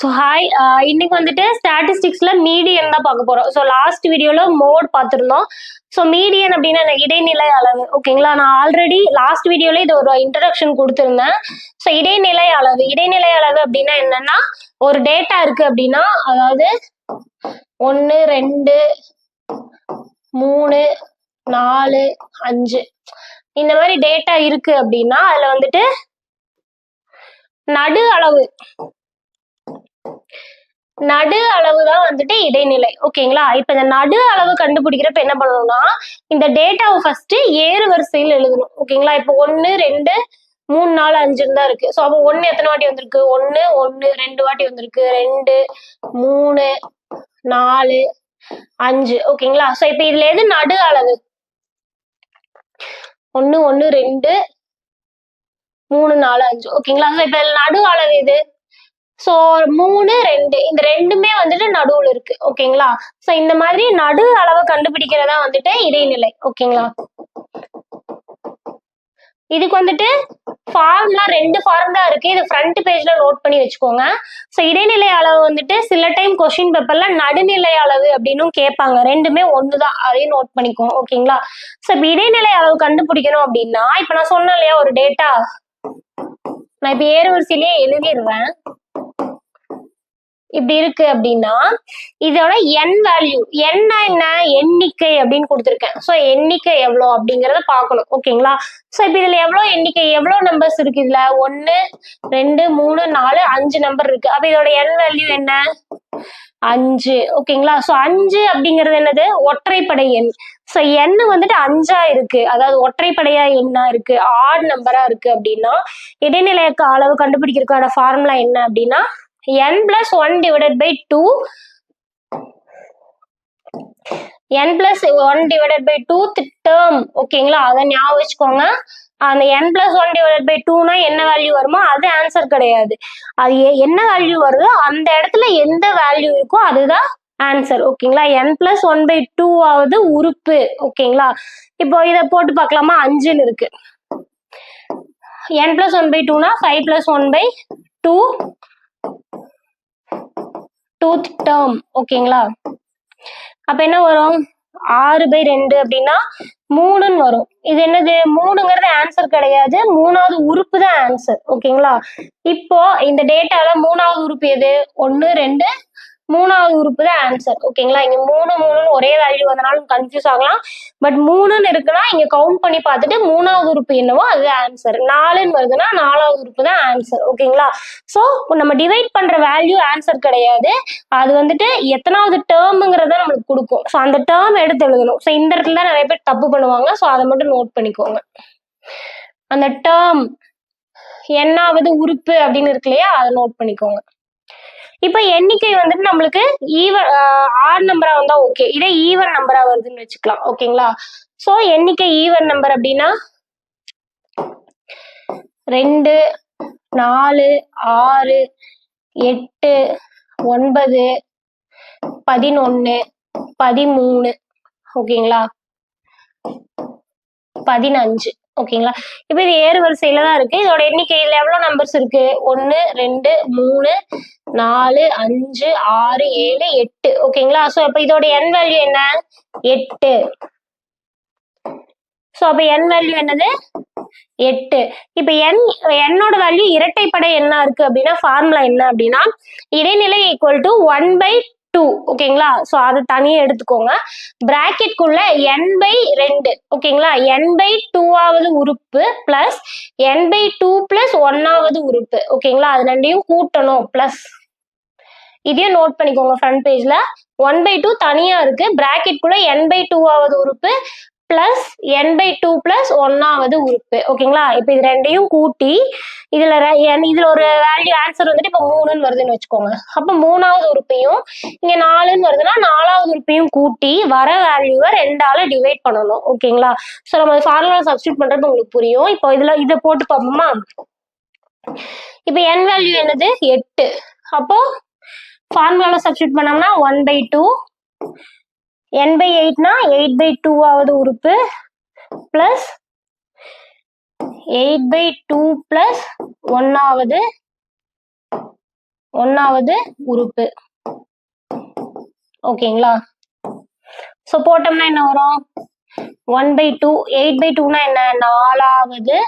So hi uh, இன்னைக்கு வந்துட்டு ஸ்டாட்டிஸ்டிக்ஸ்ல median தான் பார்க்க போறோம். ஸோ லாஸ்ட் வீடியோல மோட் பார்த்துருந்தோம். ஸோ மீடியன் அப்படின்னா என்ன? இடைநிலை அளவு. ஓகேங்களா நான் ஆல்ரெடி லாஸ்ட் வீடியோல இது ஒரு இன்ட்ரடக்ஷன் கொடுத்துருந்தேன். ஸோ இடைநிலை அளவு. இடைநிலை அளவு அப்படின்னா என்னன்னா ஒரு டேட்டா இருக்கு அப்படின்னா அதாவது ஒன்று ரெண்டு மூணு நாலு அஞ்சு. இந்த மாதிரி டேட்டா இருக்கு அப்படின்னா அதுல வந்துட்டு நடு அளவு. நடு அளவு தான் வந்துட்டு இடைநிலை. ஓகேங்களா இப்ப இந்த நடு அளவு கண்டுபிடிக்கிறப்ப என்ன பண்ணணும்னா இந்த டேட்டாவை ஃபர்ஸ்ட் ஏறு வரிசையில் எழுதணும். ஓகேங்களா இப்போ ஒன்னு ரெண்டு மூணு நாலு அஞ்சுன்னு தான் இருக்கு. ஸோ அப்போ ஒன்னு எத்தனை வாட்டி வந்திருக்கு? ஒன்னு ஒன்னு ரெண்டு வாட்டி வந்திருக்கு. ரெண்டு மூணு நாலு அஞ்சு. ஓகேங்களா ஸோ இப்போ இதுல எது நடு அளவு? ஒன்னு ஒன்னு ரெண்டு மூணு நாலு அஞ்சு. ஓகேங்களா ஸோ இப்போ நடு அளவு எது? ஸோ மூணு ரெண்டு. இந்த ரெண்டுமே வந்துட்டு நடுவில் இருக்கு. ஓகேங்களா? ஸோ இந்த மாதிரி நடு அளவை கண்டுபிடிக்கிறதா வந்துட்டு இடைநிலை. ஓகேங்களா? இதுக்கு வந்துட்டு ஃபார்ம்லாம் ரெண்டு ஃபார்ம் தான் இருக்கு. இது ஃப்ரண்ட் பேஜ்ல நோட் பண்ணி வச்சுக்கோங்க. ஸோ இடைநிலை அளவு வந்துட்டு சில டைம் கொஸ்டின் பேப்பர்ல நடுநிலை அளவு அப்படின்னும் கேட்பாங்க. ரெண்டுமே ஒன்று தான் அதையும் நோட் பண்ணிக்கோங்க ஓகேங்களா? ஸோ இப்போ இடைநிலை அளவு கண்டுபிடிக்கணும் அப்படின்னா இப்போ நான் சொன்னேன் இல்லையா ஒரு டேட்டா நான் இப்போ ஏறுவரிசையிலேயே எழுதிடுறேன் இப்படி இருக்கு அப்படின்னா இதோட என் வேல்யூ என்ன என்ன? எண்ணிக்கை அப்படின்னு கொடுத்துருக்கேன். ஸோ எண்ணிக்கை எவ்வளோ அப்படிங்கிறத பார்க்கணும். ஓகேங்களா? ஸோ இப்போ இதில் எவ்வளோ எண்ணிக்கை எவ்வளோ நம்பர்ஸ் இருக்கு இதில்? ஒன்று ரெண்டு மூணு நாலு அஞ்சு நம்பர் இருக்கு. அப்போ இதோட என் வேல்யூ என்ன? அஞ்சு. ஓகேங்களா? ஸோ அஞ்சு அப்படிங்கிறது என்னது? ஒற்றைப்படை எண். ஸோ எண் வந்துட்டு அஞ்சா இருக்கு. அதாவது ஒற்றைப்படையா எண்ணா இருக்கு. ஆட் நம்பரா இருக்கு அப்படின்னா இடைநிலை அளவு கண்டுபிடிக்கிறதுக்கான ஃபார்முலா என்ன அப்படின்னா n plus 1 divided by 2 n plus 1 divided by 2 term. ஓகேங்களா அதை ஞாபகம் வச்சுக்கோங்க. அந்த n plus 1 divided by 2 னா என்ன வேல்யூ வருமோ அது ஆன்சர் கிடையாது. அது என்ன வேல்யூ வருதோ அந்த இடத்துல எந்த வேல்யூ இருக்கோ அதுதான் ஆன்சர் ஓகேங்களா n plus 1 by 2 ஆவது உறுப்பு. ஓகேங்களா இப்போ இதை போட்டு பார்க்கலாமா? அஞ்சுன்னு இருக்கு. N பிளஸ் ஒன் பை டூனா five plus one by two tooth term ஓகேங்களா அப்ப என்ன வரும்? ஆறு பை ரெண்டு அப்படின்னா மூணுன்னு வரும். இது என்னது? மூணுங்கிறது ஆன்சர் கிடையாது. மூணாவது உறுப்பு தான் ஆன்சர் ஓகேங்களா இப்போ இந்த டேட்டால மூணாவது உறுப்பு எது? ஒன்னு ரெண்டு மூணாவது உறுப்பு தான் ஆன்சர் ஓகேங்களா இங்க மூணு மூணுன்னு ஒரே வேல்யூ வந்தனாலும் கன்ஃபியூஸ் ஆகலாம். பட் மூணுன்னு இருக்குன்னா இங்க கவுண்ட் பண்ணி பார்த்துட்டு மூணாவது உறுப்பு என்னவோ அது ஆன்சர் நாலுன்னு வருதுன்னா நாலாவது உறுப்பு தான் ஆன்சர் ஓகேங்களா ஸோ நம்ம டிவைட் பண்ற வேல்யூ ஆன்சர் கிடையாது. அது வந்துட்டு எத்தனாவது டேர்முங்கிறத நம்மளுக்கு கொடுக்கும். ஸோ அந்த டேர்ம் எடுத்து எழுதணும். ஸோ இந்த இடத்துல தான் நிறைய பேர் தப்பு பண்ணுவாங்க. ஸோ அதை மட்டும் நோட் பண்ணிக்கோங்க. அந்த டேர்ம் என்னாவது உறுப்பு அப்படின்னு இருக்கு இல்லையா? அதை நோட் பண்ணிக்கோங்க. இப்போ எண்ணிக்கை வந்துட்டு நம்மளுக்கு ஈவன் ஆட் நம்பரா வந்தா ஓகே இதே ஈவன் நம்பரா வருதுன்னு வச்சுக்கலாம். ஓகேங்களா ஸோ எண்ணிக்கை ஈவன் நம்பர் அப்படின்னா ரெண்டு நாலு ஆறு எட்டு ஒன்பது பதினொன்னு பதிமூணு. ஓகேங்களா பதினஞ்சு. ஓகேங்களா? இப்போ இது ஏறு வரிசையில தான் இருக்கு. இதோட எண்ணிக்கையில் எவ்வளோ நம்பர்ஸ் இருக்கு? ஒன்னு ரெண்டு மூணு நாலு அஞ்சு ஆறு ஏழு எட்டு. ஓகேங்களா? ஸோ இப்போ இதோட என் வேல்யூ என்ன? எட்டு. ஸோ அப்போ என் வேல்யூ என்னது? எட்டு. இப்போ என் என்னோட வேல்யூ இரட்டைப்படை என்ன இருக்கு அப்படின்னா ஃபார்முலா என்ன அப்படின்னா இடைநிலை equal to one by two ஓகேங்களா ஸோ அதை தனியாக எடுத்துக்கோங்க. பிராக்கெட்குள்ள என் பை ரெண்டு ஓகேங்களா என் பை டூவாவது உறுப்பு plus n by two plus ஒன்னாவது உறுப்பு ஓகேங்களா அது ரெண்டையும் கூட்டணும் பிளஸ் இதையும் நோட் பண்ணிக்கோங்க ஃப்ரண்ட் பேஜ்ல ஒன் பை டூ தனியா இருக்கு. பிராக்கெட்குள்ள என் பை டூவாவது உறுப்பு plus n by two plus ஒன்னாவது உறுப்பு. ஓகேங்களா இப்போ இது ரெண்டையும் கூட்டி இதுல என் இதுல ஒரு வேல்யூ ஆன்சர் வந்துட்டு இப்போ மூணுன்னு வருதுன்னு வச்சுக்கோங்க. அப்போ மூணாவது உறுப்பையும் இங்க நாலுன்னு வருதுன்னா நாலாவது உறுப்பையும் கூட்டி வர வேல்யூவை ரெண்டால டிவைட் பண்ணணும். ஓகேங்களா ஸோ நம்ம ஃபார்முலா சப்ஸ்டியூட் பண்றது உங்களுக்கு புரியும். இப்போ இதுல இதை போட்டு பார்ப்போமா? இப்போ என் வேல்யூ என்னது? எட்டு. அப்போ ஃபார்முலாவில் சப்ஸ்டியூட் பண்ணோம்னா one by two n by எயிட்னா eight by டூவாவது உறுப்பு plus eight by two plus ஒன்னாவது ஒன்னாவது உறுப்பு. ஓகேங்களா ஸோ போட்டோம்னா என்ன வரும்? One by two eight by டூனா என்ன? நாலாவது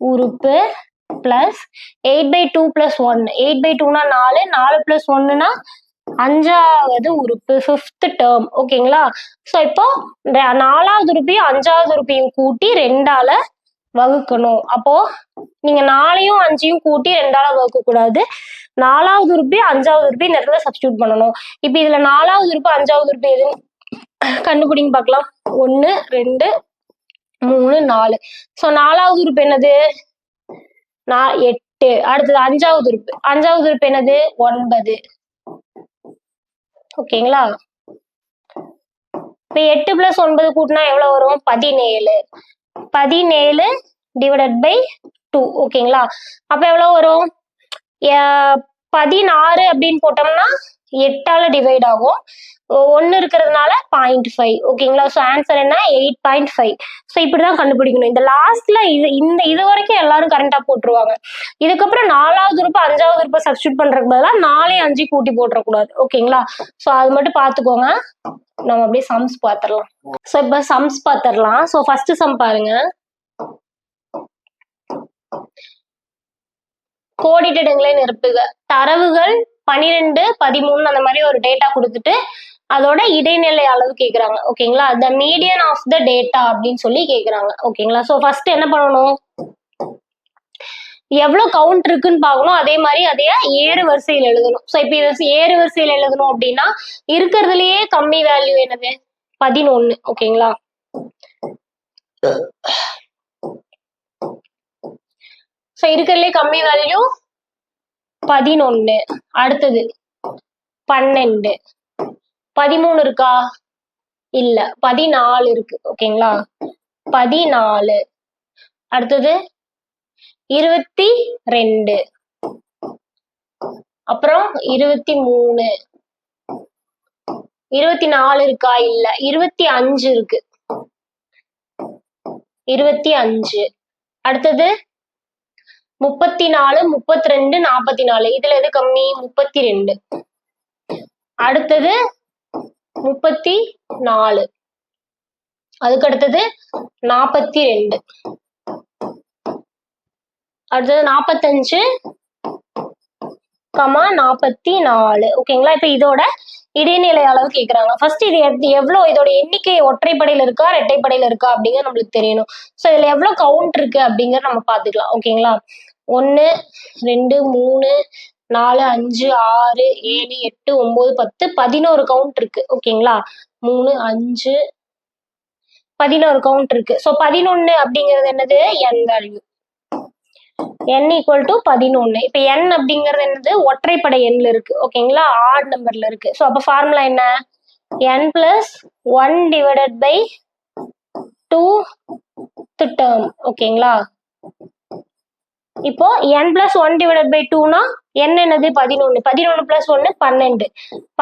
உறுப்பு plus eight by two plus one eight by டூனா நாலு நாலு பிளஸ் ஒன்னுனா அஞ்சாவது உறுப்பு ஃபிஃப்த் டேர்ம் ஓகேங்களா ஸோ இப்போ நாலாவது உறுப்பையும் அஞ்சாவது உறுப்பையும் கூட்டி ரெண்டால வகுக்கணும். அப்போ நீங்க நாலையும் அஞ்சையும் கூட்டி ரெண்டால வகுக்க கூடாது நாலாவது உறுப்பி அஞ்சாவது உறுப்பி இந்த இடத்துல சப்ஸ்டியூட் பண்ணணும். இப்போ இதுல நாலாவது உறுப்பு அஞ்சாவது உறுப்பு எதுன்னு கண்டுபிடிங்க பார்க்கலாம். ஒன்னு ரெண்டு மூணு நாலு. ஸோ நாலாவது உறுப்பு என்னது? நான் எட்டு. அடுத்தது அஞ்சாவது உறுப்பு. அஞ்சாவது உறுப்பு என்னது? ஒன்பது. ஓகேங்களா? இப்போ எட்டு பிளஸ் ஒன்பது கூட்டினா எவ்வளோ வரும்? பதினேழு. பதினேழு டிவைடட் பை டூ ஓகேங்களா? அப்போ எவ்வளோ வரும்? பதினாறு அப்படின்னு போட்டோம்னா எட்டால டிவைட் ஆகும். ஒன்று இருக்கிறதுனால பாயிண்ட் ஃபைவ் ஓகேங்களா ஸோ ஆன்சர் என்ன? எயிட் பாயிண்ட் ஃபைவ் ஸோ இப்படி தான் கண்டுபிடிக்கணும். இந்த லாஸ்ட்ல இது இந்த இது வரைக்கும் எல்லாரும் கரெக்டாக போட்டுருவாங்க. இதுக்கப்புறம் நாலாவது உறுப்பு அஞ்சாவது உறுப்பு சப்ஸ்டியூட் பண்றதுக்கு பதிலாக நாலே அஞ்சு கூட்டி போட்டுறக்கூடாது. ஓகேங்களா ஸோ அது மட்டும் பார்த்துக்கோங்க. நம்ம அப்படியே சம்ஸ் பார்த்துடலாம். ஸோ இப்போ சம்ஸ் பார்த்துடலாம். ஸோ ஃபர்ஸ்ட் சம் பாருங்க. கோடிட்டிடங்களை நிரப்புக தரவுகள் பன்னிரெண்டு பதிமூணு அந்த மாதிரி ஒரு டேட்டா கொடுத்துட்டு அதோட இடைநிலை அளவு கேட்குறாங்க ஓகேங்களா the median of the data அப்படின்னு சொல்லி கேட்குறாங்க ஓகேங்களா ஸோ ஃபர்ஸ்ட் என்ன பண்ணணும்? எவ்வளவு கவுண்ட் இருக்குன்னு பார்க்கணும். அதே மாதிரி அதைய ஏறு வரிசையில் எழுதணும். ஸோ இப்போ இதை ஏறு வரிசையில் எழுதணும் அப்படின்னா இருக்கிறதுலயே கம்மி வேல்யூ என்னது? பதினொன்னு. ஓகேங்களா ஸோ இருக்கிறதுலே கம்மி வேல்யூ பதினொன்னு. அடுத்தது பன்னெண்டு. பதிமூணு இருக்கா? இல்ல பதினாலு இருக்கு. ஓகேங்களா? பதினாலு. அடுத்தது இருபத்தி ரெண்டு. அப்புறம் இருபத்தி மூணு. இருபத்தி நாலு இருக்கா? இல்ல இருபத்தி அஞ்சு இருக்கு. இருபத்தி அஞ்சு. அடுத்தது முப்பத்தி நாலு முப்பத்தி ரெண்டு நாற்பத்தி நாலு இதுல எது கம்மி? முப்பத்தி ரெண்டு அடுத்தது முப்பத்தி நாலு அதுக்கு அடுத்தது நாற்பத்தி ரெண்டு அடுத்தது நாற்பத்தஞ்சு கமா நாற்பத்தி நாலு ஓகேங்களா? இப்ப இதோட இடைநிலை அளவு கேக்குறாங்க. ஃபர்ஸ்ட் இது எத்- இதோட எண்ணிக்கை ஒற்றைப்படையில இருக்கா ரெட்டைப்படையில் இருக்கா அப்படிங்கிறது நம்மளுக்கு தெரியணும். ஸோ இதுல எவ்வளவு கவுண்ட் இருக்கு அப்படிங்கறத நம்ம பாத்துக்கலாம் ஓகேங்களா? ஒன்று ரெண்டு மூணு நாலு அஞ்சு ஆறு ஏழு எட்டு ஒம்பது பத்து பதினோரு கவுண்ட் இருக்கு. ஓகேங்களா மூணு அஞ்சு பதினோரு கவுண்ட் இருக்கு. ஸோ பதினொன்னு அப்படிங்கிறது என்னது? N value n equal to பதினொன்று இப்போ என் அப்படிங்கிறது என்னது? ஒற்றைப்படை எண்ணில் இருக்கு. ஓகேங்களா ஆட் நம்பர்ல இருக்கு. ஸோ அப்போ ஃபார்முலா என்ன? N plus one divided by two term ஓகேங்களா இப்போ n plus one divided by டூனா n என்னது? பதினொன்னு. பதினொன்னு பிளஸ் ஒன்னு பன்னெண்டு.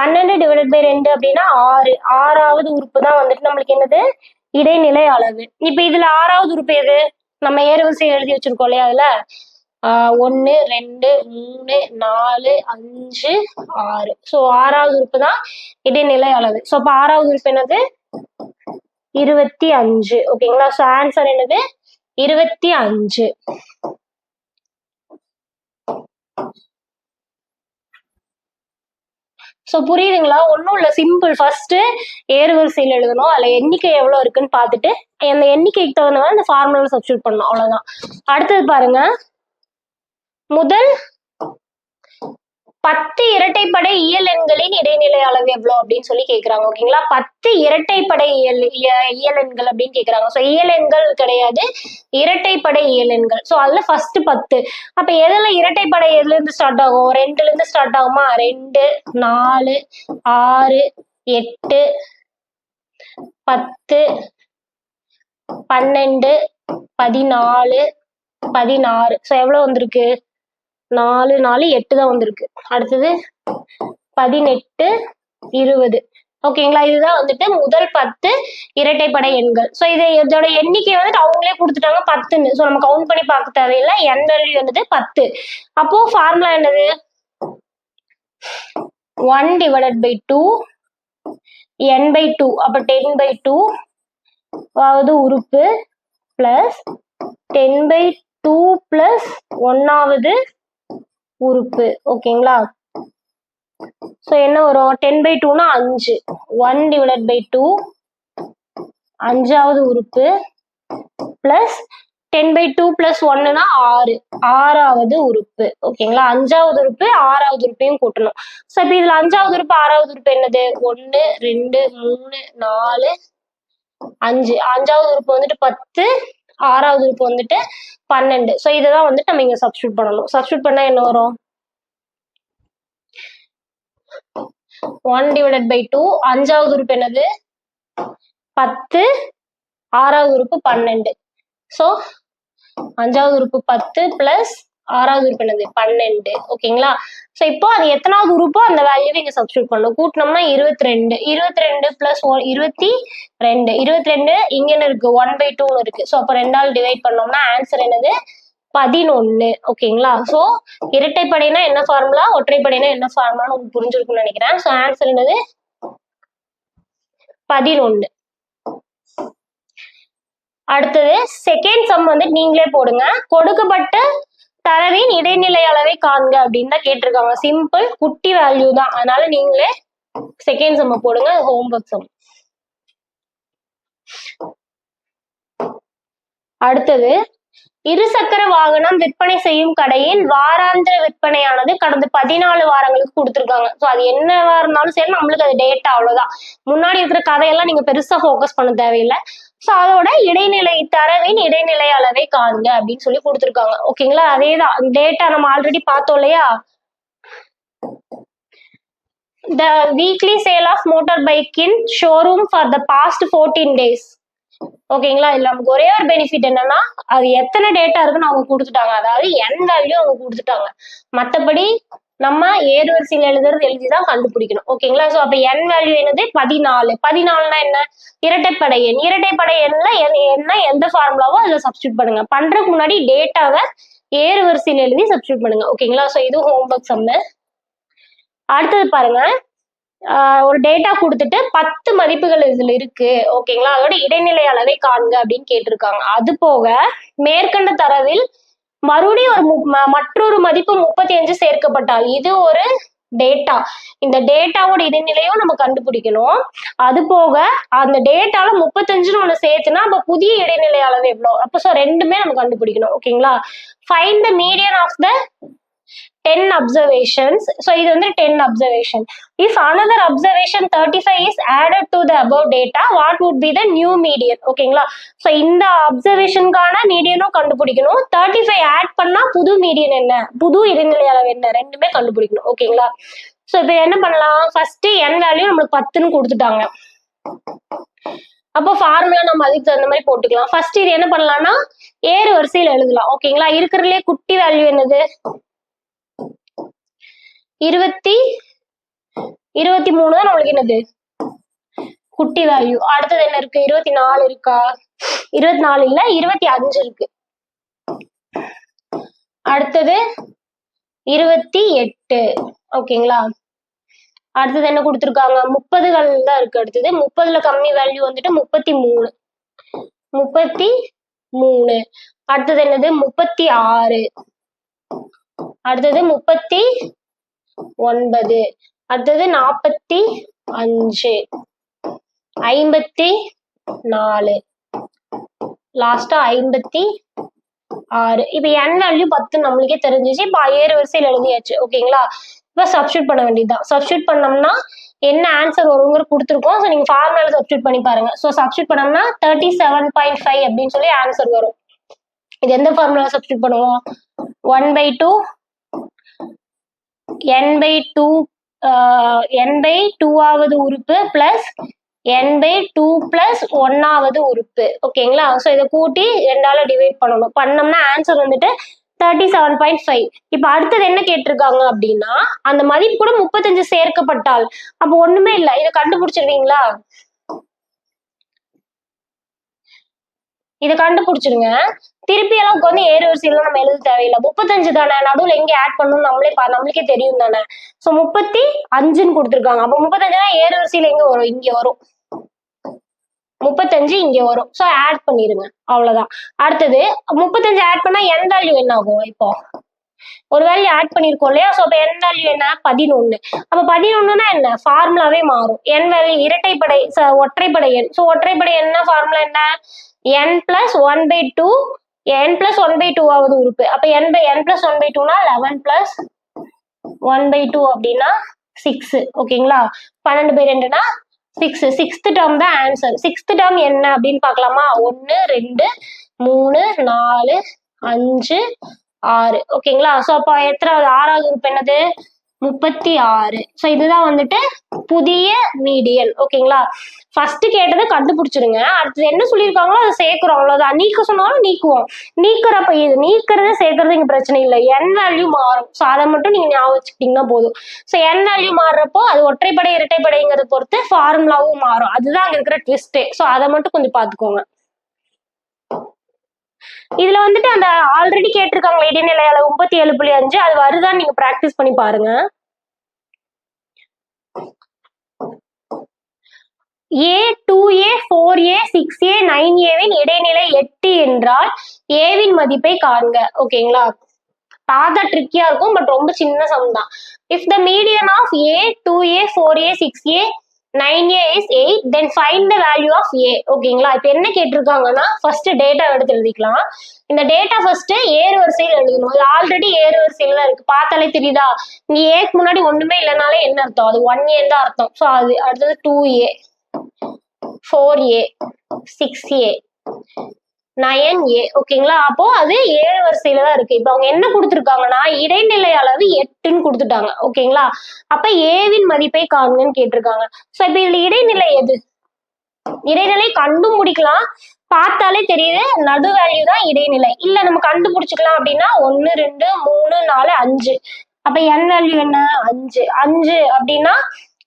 பன்னெண்டு டிவைடட் பை ரெண்டு அப்படின்னா ஆறு. ஆறாவது உறுப்பு தான் வந்துட்டு நம்மளுக்கு என்னது? இடைநிலை அளவு. இப்போ இதுல ஆறாவது உறுப்பு எது? நம்ம ஏறுவரிசை எழுதி வச்சிருக்கோம் இல்லையா அதுல? ஆஹ் ஒன்னு ரெண்டு மூணு நாலு அஞ்சு ஆறு. ஸோ ஆறாவது உறுப்பு தான் இடைநிலை அளவு. ஸோ அப்போ ஆறாவது உறுப்பு என்னது? இருபத்தி அஞ்சு. ஓகேங்களா ஸோ ஆன்சர் என்னது? இருபத்தி அஞ்சு. ஸோ புரியுதுங்களா? ஒன்றும் இல்லை. சிம்பிள் ஃபர்ஸ்ட் ஏறுவரிசையில் எழுதணும். அதில் எண்ணிக்கை எவ்வளோ இருக்குன்னு பார்த்துட்டு அந்த எண்ணிக்கைக்கு தகுந்த மாதிரி அந்த ஃபார்முலாவில் சப்ஸ்டியூட் பண்ணணும். அவ்வளோதான் அடுத்தது பாருங்க. முதல் பத்து இரட்டைப்படை இயல் எண்களின் இடைநிலை அளவு எவ்வளவு அப்படின்னு சொல்லி கேட்குறாங்க ஓகேங்களா? பத்து இரட்டைப்படை இயல் இய- இயல் எண்கள் அப்படின்னு கேட்குறாங்க ஸோ இயல் எண்கள் கிடையாது இரட்டைப்படை இயல் எண்கள். ஸோ அதுல ஃபர்ஸ்ட் பத்து. அப்ப எதுல இரட்டைப்படை எதுல இருந்து ஸ்டார்ட் ஆகும்? ரெண்டுல இருந்து ஸ்டார்ட் ஆகுமா? ரெண்டு நாலு ஆறு எட்டு பத்து பன்னெண்டு பதினாலு பதினாறு. ஸோ எவ்வளவு வந்திருக்கு? நாலு நாலு எட்டு தான் வந்திருக்கு. அடுத்தது பதினெட்டு இருபது. ஓகேங்களா? இதுதான் வந்துட்டு முதல் பத்து இரட்டைப்படை எண்கள். ஸோ இது இதோட எண்ணிக்கை வந்துட்டு அவங்களே கொடுத்துட்டாங்க பத்துன்னு. ஸோ நம்ம கவுண்ட் பண்ணி பார்க்க தேவையில்லை. என் வேல்யூ வந்துட்டு பத்து. அப்போ ஃபார்முலா என்னது? One divided by two n by two அப்போ டென் பை டூ அதாவது உறுப்பு plus ten by two plus ஒன்னாவது உறுப்பு ஓகேங்களா? ஸோ என்ன வரும்? டென் பை டூனா அஞ்சு. ஒன் டிவைடட் பை டூ அஞ்சாவது உறுப்பு plus ten by two plus ஒன்னுனா ஆறு. ஆறாவது உறுப்பு ஓகேங்களா? அஞ்சாவது உறுப்பு ஆறாவது உறுப்பையும் கூட்டணும். ஸோ இப்போ இதுல அஞ்சாவது உறுப்பு ஆறாவது உறுப்பு என்னது? ஒன்று ரெண்டு மூணு நாலு அஞ்சு. அஞ்சாவது உறுப்பு வந்துட்டு பத்து ஆறாவது உறுப்பு வந்துட்டு பன்னெண்டு. ஸோ இதை தான் வந்துட்டு நம்ம இங்கே சப்ஸ்டியூட் பண்ணணும். சப்ஸ்டியூட் பண்ணால் என்ன வரும்? ஒன் டிவைடட் பை டூ அஞ்சாவது உறுப்பு என்னது? பத்து. ஆறாவது உறுப்பு பன்னெண்டு. ஸோ அஞ்சாவது உறுப்பு பத்து பிளஸ் ஆறாவது உறுப்பு என்னது? பன்னெண்டு. ஓகேங்களா? ஸோ இப்போ அது எத்தனாவது உறுப்போ அந்த வேல்யூவை இங்கே சப்ஸ்டியூட் பண்ணணும். கூட்டினோம்னா இருபத்தி ரெண்டு இருபத்தி ரெண்டு பிளஸ் இருபத்தி ரெண்டு இருபத்தி ரெண்டு இங்க இருக்கு ஒன் பை டூன்னு இருக்கு. ஸோ அப்போ ரெண்டால் டிவைட் பண்ணோம்னா ஆன்சர் என்னது? பதினொன்னு. ஓகேங்களா? ஸோ இரட்டைப்படைனா என்ன ஃபார்முலா ஒற்றைப்படைனா என்ன ஃபார்முலான்னு உங்களுக்கு புரிஞ்சிருக்கும்னு நினைக்கிறேன். ஸோ ஆன்சர் என்னது? பதினொன்னு. அடுத்தது செகண்ட் சம் வந்து நீங்களே போடுங்க. கொடுக்கப்பட்ட தரவின் இடைநிலை அளவை காண்க அப்படின்னு தான் கேட்டிருக்காங்க. சிம்பிள் குட்டி வேல்யூ தான். அதனால நீங்களே செகண்ட் செம்ம போடுங்க. ஹோம்ஒர்க் செம் அடுத்தது இருசக்கர வாகனம் விற்பனை செய்யும் கடையின் வாராந்திர விற்பனையானது கடந்த பதினாலு வாரங்களுக்கு கொடுத்துருக்காங்க. ஸோ அது என்னவா இருந்தாலும் சரி நம்மளுக்கு அது டேட்டா அவ்வளவுதான். முன்னாடி இருக்கிற கதையெல்லாம் நீங்க பெருசா ஃபோக்கஸ் பண்ண தேவையில்லை. ஸோ அதோட இடைநிலை தரவின் இடைநிலை அளவை காணுங்க அப்படின்னு சொல்லி கொடுத்துருக்காங்க. ஓகேங்களா அதேதான். டேட்டா நம்ம ஆல்ரெடி பார்த்தோம் இல்லையா? The weekly sale of motor bike in showroom for the past fourteen days ஓகேங்களா இல்லை நமக்கு ஒரே ஒரு பெனிஃபிட் என்னன்னா அது எத்தனை டேட்டா இருக்குன்னு அவங்க கொடுத்துட்டாங்க. அதாவது எந்த வேல்யூ அவங்க கொடுத்துட்டாங்க. மத்தபடி நம்ம ஏறுவரிசையில் எழுதுறது எழுதிதான் கண்டுபிடிக்கணும். ஓகேங்களா? சோ அப்ப என் வேல்யூ என்னது? பதினாலு. பதினாலுனா என்ன? இரட்டைப்படை எண். இரட்டைப்படை எண்ல என்ன எந்த ஃபார்முலாவோ அதுல சப்ஸ்டியூட் பண்ணுங்க. பண்றதுக்கு முன்னாடி டேட்டாவை ஏறு வரிசையில் எழுதி சப்ஸ்டியூட் பண்ணுங்க. ஓகேங்களா? சோ இது ஹோம்ஒர்க் சம்மு அடுத்தது பாருங்க. ஆஹ் ஒரு டேட்டா கொடுத்துட்டு பத்து மதிப்புகள் இதுல இருக்கு. ஓகேங்களா? அதோட இடைநிலை அளவை காண்க அப்படின்னு கேட்டிருக்காங்க. அது போக மேற்கண்ட தரவில் மறுபடியும் ஒரு ம- மற்றொரு மதிப்பு முப்பத்தி அஞ்சு சேர்க்கப்பட்டால் இது ஒரு டேட்டா இந்த டேட்டாவோட இடைநிலையும் நம்ம கண்டுபிடிக்கணும். அது போக அந்த டேட்டால முப்பத்தஞ்சுன்னு ஒண்ணு சேர்த்துனா அப்ப புதிய இடைநிலை அளவு எவ்வளோ? அப்போ ஸோ ரெண்டுமே நம்ம கண்டுபிடிக்கணும். ஓகேங்களா? Fine the median of the ten observations so இது வந்து ten observation if another observation thirty five is added to the above data what would be the new median ஓகேங்களா ஸோ இந்த அப்சர்வேஷனுக்கான மீடியனும் கண்டுபிடிக்கணும். தேர்ட்டி ஃபைவ் ஆட் பண்ணா புது median என்ன? புது இடைநிலை அளவு என்ன? ரெண்டுமே கண்டுபிடிக்கணும். ஓகேங்களா ஸோ இப்போ என்ன பண்ணலாம்? ஃபர்ஸ்ட் என் வேல்யூ நம்மளுக்கு பத்துன்னு கொடுத்துட்டாங்க. அப்போ ஃபார்முலா நம்ம அதுக்கு தகுந்த மாதிரி போட்டுக்கலாம். ஃபர்ஸ்ட் இது என்ன பண்ணலாம்னா ஏறு வரிசையில் எழுதலாம். ஓகேங்களா இருக்கிறதுலே குட்டி வேல்யூ என்னது? இருபத்தி இருபத்தி மூணு தான் நம்மளுக்கு என்னது? குட்டி வேல்யூ அடுத்தது என்ன இருக்கு? இருபத்தி நாலு இருக்கா? இருபத்தி நாலு இல்ல இருபத்தி அஞ்சு இருக்கு. அடுத்தது இருபத்தி எட்டு. ஓகேங்களா? அடுத்தது என்ன கொடுத்துருக்காங்க? முப்பதுகள் தான் இருக்கு அடுத்தது. முப்பதுல கம்மி வேல்யூ வந்துட்டு முப்பத்தி மூணு. முப்பத்தி மூணு. அடுத்தது என்னது? முப்பத்தி ஆறு. அடுத்தது முப்பத்தி ஒன்பது. அடுத்தது நாற்பத்தி அஞ்சு. ஐம்பத்தி நாலு. லாஸ்டா ஐம்பத்தி ஆறு. இப்போ என் வேல்யூ பத்து நம்மளுக்கே தெரிஞ்சிச்சு. இப்போ ஏறு வரிசையில் எழுதியாச்சு. ஓகேங்களா இப்போ சப்ஸ்டியூட் பண்ண வேண்டியதுதான். சப்ஸ்டியூட் பண்ணோம்னா என்ன ஆன்சர் வருங்கிற கொடுத்துருக்கோம். ஸோ நீங்கள் ஃபார்முலால சப்ஸ்டியூட் பண்ணி பாருங்க. ஸோ சப்ஸ்டியூட் பண்ணோம்னா தேர்ட்டி செவன் பாயிண்ட் ஃபைவ் அப்படின்னு சொல்லி ஆன்சர் வரும். இது எந்த ஃபார்முலாவில் சப்ஸ்டியூட் பண்ணுவோம்? One by two n by two n by டூவாவது உறுப்பு plus n by two plus ஒன்னாவது உறுப்பு. ஓகேங்களா ஸோ இதை கூட்டி ரெண்டால டிவைட் பண்ணணும். பண்ணோம்னா ஆன்சர் வந்துட்டு தேர்ட்டி செவன் பாயிண்ட் ஃபைவ் இப்போ அடுத்தது என்ன கேட்டிருக்காங்க அப்படின்னா அந்த மதிப்பு கூட முப்பத்தஞ்சு சேர்க்கப்பட்டால். அப்போ ஒண்ணுமே இல்லை. இதை கண்டுபிடிச்சிருவீங்களா? இதை கண்டுபிடிச்சிருங்க. திருப்பி எல்லாம் வந்து ஏறு வரிசையில நம்ம எழுத தேவையில்லை. முப்பத்தஞ்சு தானே? நடுவுல எங்க ஆட் பண்ணணும் நம்மளே பா- நம்மளுக்கே தெரியும் தானே? சோ முப்பத்தி அஞ்சுன்னு கொடுத்துருக்காங்க. அப்போ முப்பத்தஞ்சுனா ஏறு வரிசையில எங்க வரும்? இங்க வரும். முப்பத்தஞ்சு இங்க வரும். சோ ஆட் பண்ணிருங்க. அவ்வளவுதான். அடுத்தது முப்பத்தஞ்சு ஆட் பண்ணா என் வேல்யூ என்ன ஆகும் இப்போ ஒரு வேல்யூ ஆட் பண்ணிருக்கோம் இல்லையா? சோ இப்போ என் வேல்யூ என்ன? பதினொன்னு. அப்ப பதினொன்னுனா என்ன? ஃபார்முலாவே மாறும். என் வேல்யூ இரட்டைப்படை ச- ஒற்றைப்படை எண் சோ ஒற்றைப்படை என்ன? ஃபார்முலா என்ன? N plus one by two n plus one by டூவாவது உறுப்பு. அப்போ n by n plus one by டூனா eleven plus one by two அப்படின்னா சிக்ஸு ஓகேங்களா? பன்னெண்டு பை ரெண்டுனா சிக்ஸ் சிக்ஸ்த் டேர்ம் தான் ஆன்சர் சிக்ஸ்த் டேர்ம் என்ன அப்படின்னு பார்க்கலாமா? ஒன்று ரெண்டு மூணு நாலு அஞ்சு ஆறு. ஓகேங்களா? ஸோ அப்போ எத்தனாவது? ஆறாவது உறுப்பு என்னது? முப்பத்தி ஆறு. ஸோ இதுதான் வந்துட்டு புதிய மீடியன் ஓகேங்களா ஃபர்ஸ்ட் கேட்டதை கண்டுபிடிச்சிருங்க அடுத்தது என்ன சொல்லியிருக்காங்களோ அதை சேர்க்கிறோம். அவ்வளோதான் நீக்க சொன்னாலும் நீக்குவோம். நீக்கிறப்ப இது நீக்கிறது சேர்க்கறது இங்கே பிரச்சனை இல்லை. என் வேல்யூ மாறும். ஸோ அதை மட்டும் நீங்கள் ஞாபகம் வச்சுக்கிட்டீங்கன்னா போதும். ஸோ என் வேல்யூ மாறுறப்போ அது ஒற்றைப்படை இரட்டைப்படைங்கிறத பொறுத்து ஃபார்முலாவும் மாறும். அதுதான் அங்கே இருக்கிற ட்விஸ்ட்டு ஸோ அதை மட்டும் கொஞ்சம் பார்த்துக்கோங்க. இதுல வந்துட்டு அந்த ஆல்ரெடி கேட்டிருக்காங்க இடைநிலை அளவு முப்பத்தி ஏழு புள்ளி அஞ்சு. அது வருதான்னு நீங்க பிராக்டிஸ் பண்ணி பாருங்க. A two a four a six a nine ஏவின் இடைநிலை எட்டு என்றால் ஏவின் மதிப்பை காண்க. ஓகேங்களா? பார்த்தா ட்ரிக்கியா இருக்கும் பட் ரொம்ப சின்ன சம் தான். If the median of a two a four a six a nine a is eight then find the value of a ஓகேங்களா இப்போ என்ன கேட்டிருக்காங்கன்னா ஃபர்ஸ்ட் டேட்டா எடுத்து எழுதிக்கலாம். இந்த டேட்டா ஃபர்ஸ்ட் ஏறு வரிசையில் எழுதணும். இது ஆல்ரெடி ஏறு வரிசையில தான் இருக்கு. பார்த்தாலே தெரியுதா? இங்க ஏக்கு முன்னாடி ஒண்ணுமே இல்லைனாலே என்ன அர்த்தம்? அது ஒன் ஏன்னு தான் அர்த்தம். ஸோ அது அடுத்தது two a four a six a nine a ஓகேங்களா அப்போ அது ஏழு வரிசையில தான் இருக்கு. இப்போ அவங்க என்ன கொடுத்துருக்காங்கன்னா இடைநிலை அளவு எட்டுன்னு கொடுத்துட்டாங்க. ஓகேங்களா அப்ப ஏவின் மதிப்பை காண்கன்னு கேட்டிருக்காங்க. ஸோ இப்போ இதுல இடைநிலை எது? இடைநிலை கண்டு முடிக்கலாம் பார்த்தாலே தெரியுது நடு வேல்யூ தான் இடைநிலை. இல்ல நம்ம கண்டுபிடிச்சுக்கலாம் அப்படின்னா ஒன்னு ரெண்டு மூணு நாலு அஞ்சு. அப்ப என் வேல்யூ என்ன? அஞ்சு. அஞ்சு அப்படின்னா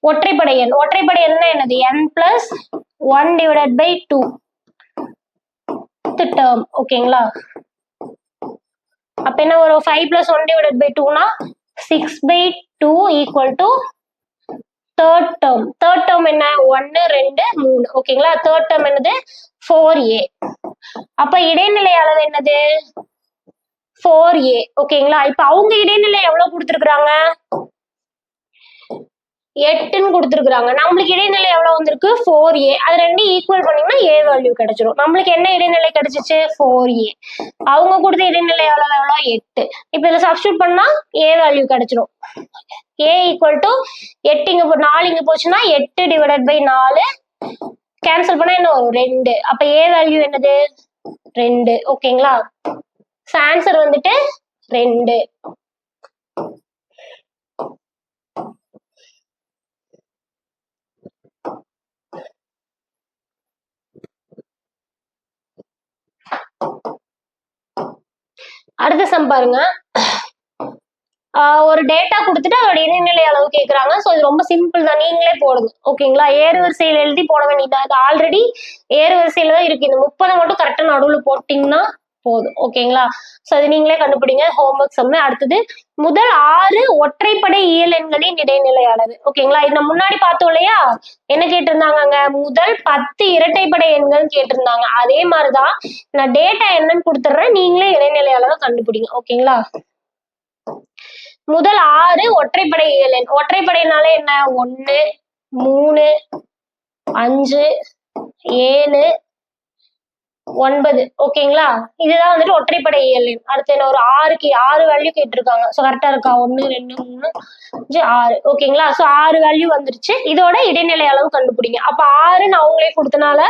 ஒற்றைப்படை எண். ஒற்றைப்படை எண்னா என்னது? N plus one divided by two term ஓகேங்களா அப்ப என்ன வரும்? Five plus one divided by டூனா six by two equal to third term third term என்ன? ஒன்னு ரெண்டு மூணு. ஓகேங்களா தேர்ட் டேர்ம் என்னது? ஃபோர் ஏ அப்ப இடைநிலை அளவு என்னது? ஃபோர் ஏ ஓகேங்களா இப்ப அவங்க இடைநிலை எவ்வளவு கொடுத்துருக்குறாங்க? எட்டுன்னு கொடுத்துருக்குறாங்க. நம்மளுக்கு இடைநிலை எவ்வளோ வந்திருக்கு? ஃபோர் ஏ அது ரெண்டு ஈக்குவல் பண்ணீங்கன்னா ஏ வேல்யூ கிடைச்சிரும். நம்மளுக்கு என்ன இடைநிலை கிடைச்சிச்சு? ஃபோர் ஏ அவங்க கொடுத்த இடைநிலை எவ்வளோ எவ்வளோ எட்டு. இப்போ இதில் சப்ஸ்டியூட் பண்ணால் ஏ வேல்யூ கிடைச்சிரும். ஏ ஈக்குவல் டு எட்டு இங்கே போ- நாலு இங்கே போச்சுன்னா எட்டு டிவைடட் பை நாலு. கேன்சல் பண்ணால் என்ன வரும்? ரெண்டு. அப்போ ஏ வேல்யூ என்னது? ரெண்டு. ஓகேங்களா ஆன்சர் வந்துட்டு ரெண்டு. அடுத்த சம் பாருங்க. ஒரு டேட்டா கொடுத்துட்டு அதோட இடைநிலை அளவு கேட்குறாங்க ஸோ இது ரொம்ப சிம்பிள் தான். நீங்களே போடுங்க. ஓகேங்களா ஏறு வரிசையில் எழுதி போட வேண்டியதான் அது ஆல்ரெடி ஏறு வரிசையில தான் இருக்கு. இந்த முப்பதை மட்டும் கரெக்டாக நடுவில் போட்டிங்கன்னா போதும். ஓகேங்களா ஸோ அது நீங்களே கண்டுபிடிங்க. Homework sum. அடுத்தது முதல் ஆறு ஒற்றைப்படை இயல் எண்களின் ஓகேங்களா இது முன்னாடி பார்த்தோம் இல்லையா? என்ன கேட்டிருந்தாங்க அங்க முதல் பத்து இரட்டைப்படை எண்கள் கேட்டிருந்தாங்க. அதே மாதிரிதான் நான் டேட்டா என்னன்னு கொடுத்துட்றேன். நீங்களே இடைநிலை அளவை கண்டுபிடிங்க ஓகேங்களா முதல் ஆறு ஒற்றைப்படை இயல் எண். ஒற்றைப்படைனால என்ன? ஒன்னு மூணு அஞ்சு ஏழு ஒன்பது ஓகேங்களா? இதுதான் வந்துட்டு ஒற்றைப்படை இயல் எண். அடுத்து என்ன ஒரு ஆறுக்கு ஆறு வேல்யூ கேட்டிருக்காங்க. ஸோ கரெக்டாக இருக்கா? ஒன்று ரெண்டு மூணு அஞ்சு ஆறு. ஓகேங்களா? ஸோ ஆறு வேல்யூ வந்துருச்சு. இதோட இடைநிலை அளவு கண்டுபிடிங்க. அப்போ ஆறுன்னு அவங்களே கொடுத்தனால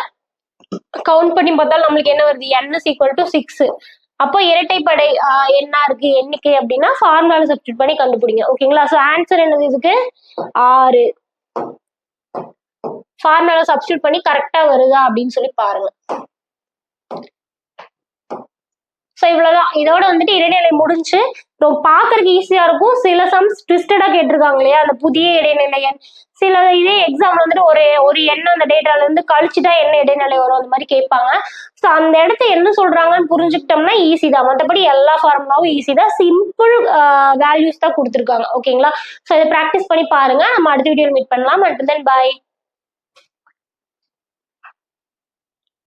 கவுண்ட் பண்ணி பார்த்தாலும் நம்மளுக்கு என்ன வருது? N ஈக்குவல் டு சிக்ஸ் அப்போ இரட்டைப்படை என்ன இருக்கு? எண்ணிக்கை அப்படின்னா ஃபார்முலால சப்ஸ்டியூட் பண்ணி கண்டுபிடிங்க. ஓகேங்களா? ஸோ ஆன்சர் என்னது இதுக்கு? ஆறு. ஃபார்முலால சப்ஸ்டியூட் பண்ணி கரெக்டா வருதா அப்படின்னு சொல்லி பாருங்க. ஸோ இவ்வளோதான் இதோட வந்துட்டு இடைநிலை முடிஞ்சு ரொம்ப பார்க்கறதுக்கு ஈஸியாக இருக்கும். சில சம்ஸ் ட்விஸ்டடாக கேட்டிருக்காங்க இல்லையா? அந்த புதிய இடைநிலை எண். சில இதே எக்ஸாம்ல வந்துட்டு ஒரு ஒரு எண்ணம் அந்த டேட்டால இருந்து கழிச்சுட்டா என்ன இடைநிலை வரும் அந்த மாதிரி கேட்பாங்க. ஸோ அந்த இடத்த என்ன சொல்றாங்கன்னு புரிஞ்சுக்கிட்டோம்னா ஈஸி தான். மற்றபடி எல்லா ஃபார்முலாவும் ஈஸி தான். சிம்பிள் வேல்யூஸ் தான் கொடுத்துருக்காங்க. ஓகேங்களா ஸோ இதை ப்ராக்டிஸ் பண்ணி பாருங்க. நம்ம அடுத்த வீடியோவில் மீட் பண்ணலாம். And then bye